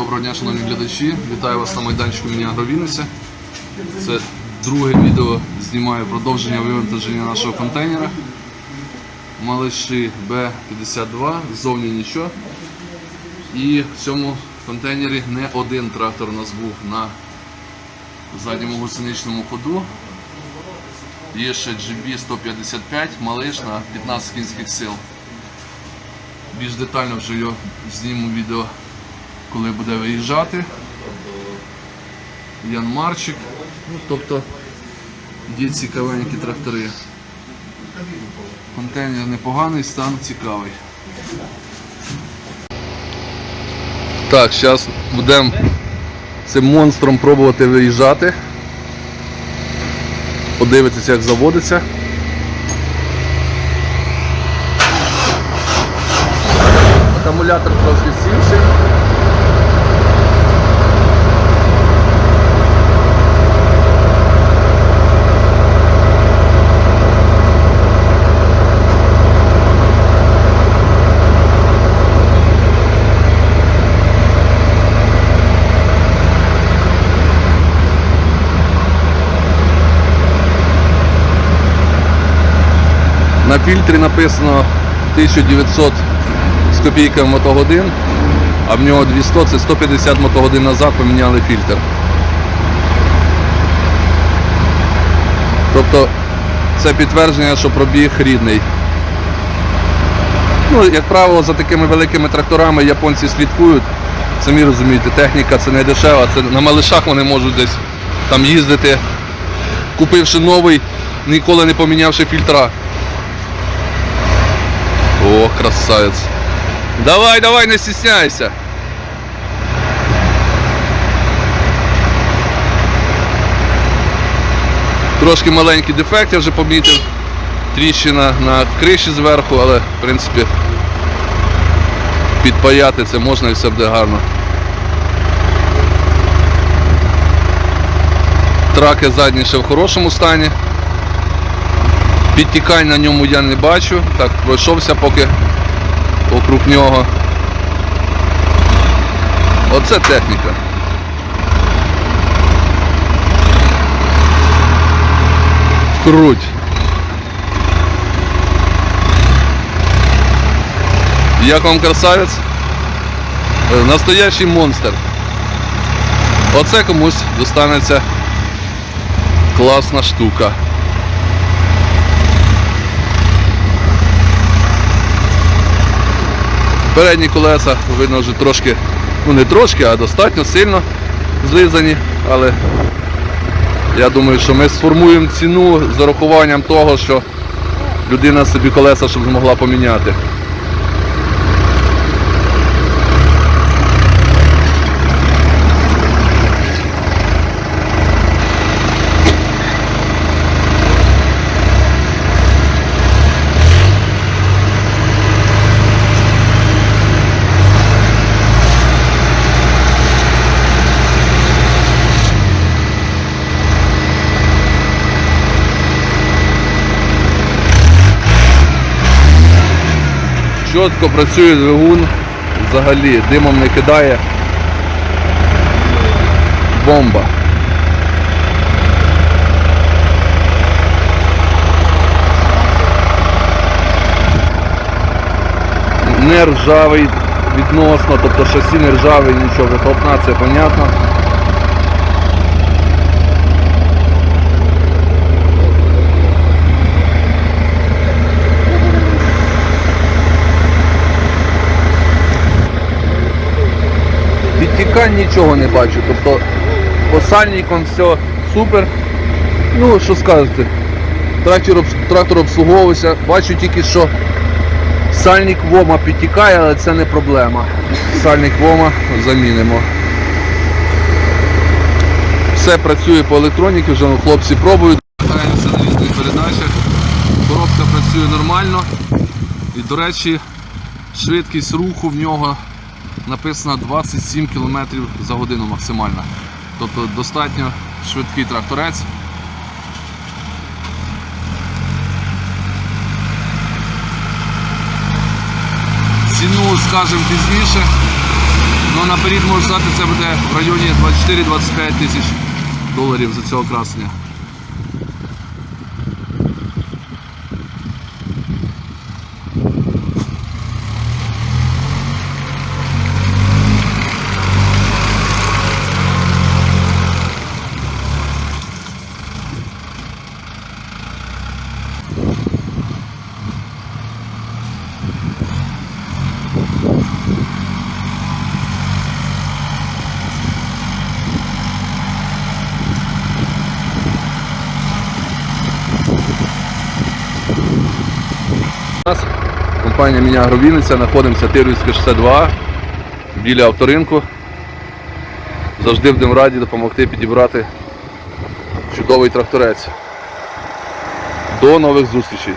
Доброго дня, шановні глядачі. Вітаю вас на майданчику імені Агровінниця. Це друге відео знімаю продовження вивантаження нашого контейнера. Малиші Б-52, ззовні нічого. І в цьому контейнері не один трактор у нас був на задньому гусеничному ходу. Є ще GB-155, малиш на 15 кінських сил. Більш детально вже його зніму відео, коли буде виїжджати. Ян Марчик. Ну, тобто є цікавенькі трактори. Контейнер непоганий, стан цікавий. Так, зараз будемо цим монстром пробувати виїжджати. Подивитися, як заводиться. Акумулятор трошки сівший. Фільтрі написано 1900 з копійками мотогодин, а в нього 200 це 150 мотогодин назад поміняли фільтр. Тобто це підтвердження, що пробіг рідний. Ну, як правило, за такими великими тракторами японці слідкують. Самі розумієте, техніка це не дешева, це на малишах вони можуть десь там їздити, купивши новий, ніколи не помінявши фільтра. О, красавець. Давай, давай, не стесняйся. Трошки маленький дефект, я вже помітив. Тріщина на криші зверху, але в принципі підпаяти це можна і все буде гарно. Траки задні ще в хорошому стані. Підтікань на ньому я не бачу. Так, пройшовся поки округ нього. Оце техніка. Круть. Як вам красавець? Е, Настоящий монстр. Оце комусь достанеться класна штука. Передні колеса видно вже трошки, ну не трошки, а достатньо сильно злизані, але я думаю, що ми сформуємо ціну з урахуванням того, що людина собі колеса щоб змогла поміняти. Чітко працює двигун, взагалі димом не кидає. Бомба. Не ржавий відносно, тобто шасі не ржавий, нічого, вихлопна, це понятно. Підтікань нічого не бачу. Тобто по сальникам все супер. Ну, що скажете, трактор, трактор обслуговувався. Бачу тільки, що сальник вома підтікає, але це не проблема. Сальник вома замінимо. Все працює по електроніці, вже хлопці пробують. Катаємося на різних передачах. Коробка працює нормально. І, до речі, швидкість руху в нього написано 27 км за годину максимальна. Тобто достатньо швидкий тракторець. Ціну скажемо пізніше. Ну наперед можу сказати, це буде в районі 24-25 тисяч доларів за цього красення. Нас компанія Міня Гровіниця, знаходимося Тирівська 62 біля авторинку. Завжди будемо раді допомогти підібрати чудовий тракторець. До нових зустрічей!